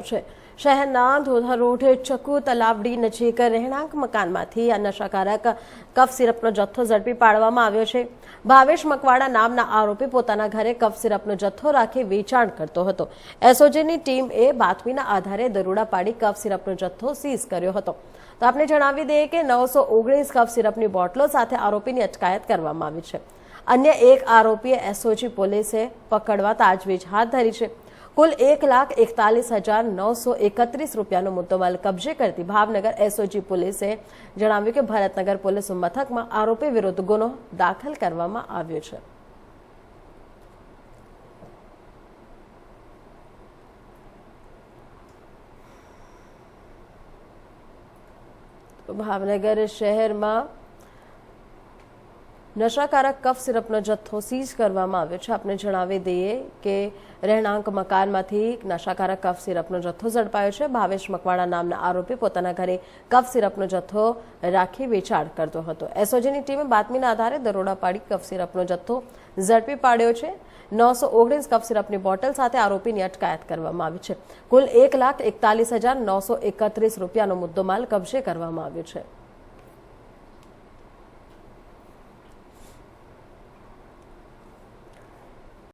ઝડપાયો છે. શહેરના ધોધા રોડ ચકુ તલાવડી નજીક રહેણાંક મકાનમાંથી આ નશાકારક કફ સિરપનો જથ્થો ઝડપી પાડવામાં આવ્યો છે. ભાવેશ મકવાડા નામના આરોપી પોતાના ઘરે કફ સિરપનો જથ્થો રાખી વેચાણ કરતો હતો. એસઓજીની ટીમએ બાતમીના આધારે દરોડા પાડી કફ સિરપનો જથ્થો સીઝ કર્યો હતો. તો આપણે જણાવી દઈએ કે નવસો ઓગણીસ કફ સિરપની બોટલો સાથે આરોપીની અટકાયત કરવામાં આવી છે. અન્ય એક આરોપીએ એસઓજી પોલીસે પકડવા તાજવીજ હાથ ધરી છે. કુલ એક લાખ એકતાલીસ હજાર નવસો એકત્રીસ રૂપિયાનો મુદ્દોમાલ કબજે કરતી ભાવનગર એસઓજી પોલીસે જણાવ્યું કે ભરતનગર પોલીસ મથકમાં આરોપી વિરુદ્ધ ગુનો દાખલ કરવામાં આવ્યો છે. ભાવનગર શહેરમાં નશાકારક કફ સિરપનો જથ્થો સીઝ કરવામાં આવ્યો છે. આપણે જણાવી દઈએ કે રહેણાંક મકાનમાંથી નશાકારક કફ સિરપનો જથ્થો ઝડપાયો છે. ભાવેશ મકવાણા નામના આરોપી પોતાના ઘરે કફ સિરપનો જથ્થો રાખી વેચાણ કરતો હતો. એસઓજીની ટીમે બાતમીના આધારે દરોડા પાડી કફ સિરપનો જથ્થો ઝડપી પાડ્યો છે. નવસો ઓગણીસ કફ સિરપની બોટલ સાથે આરોપીની અટકાયત કરવામાં આવી છે. કુલ એક લાખ એકતાલીસ હજાર નવસો એકત્રીસ રૂપિયાનો મુદ્દોમાલ કબજે કરવામાં આવ્યો છે.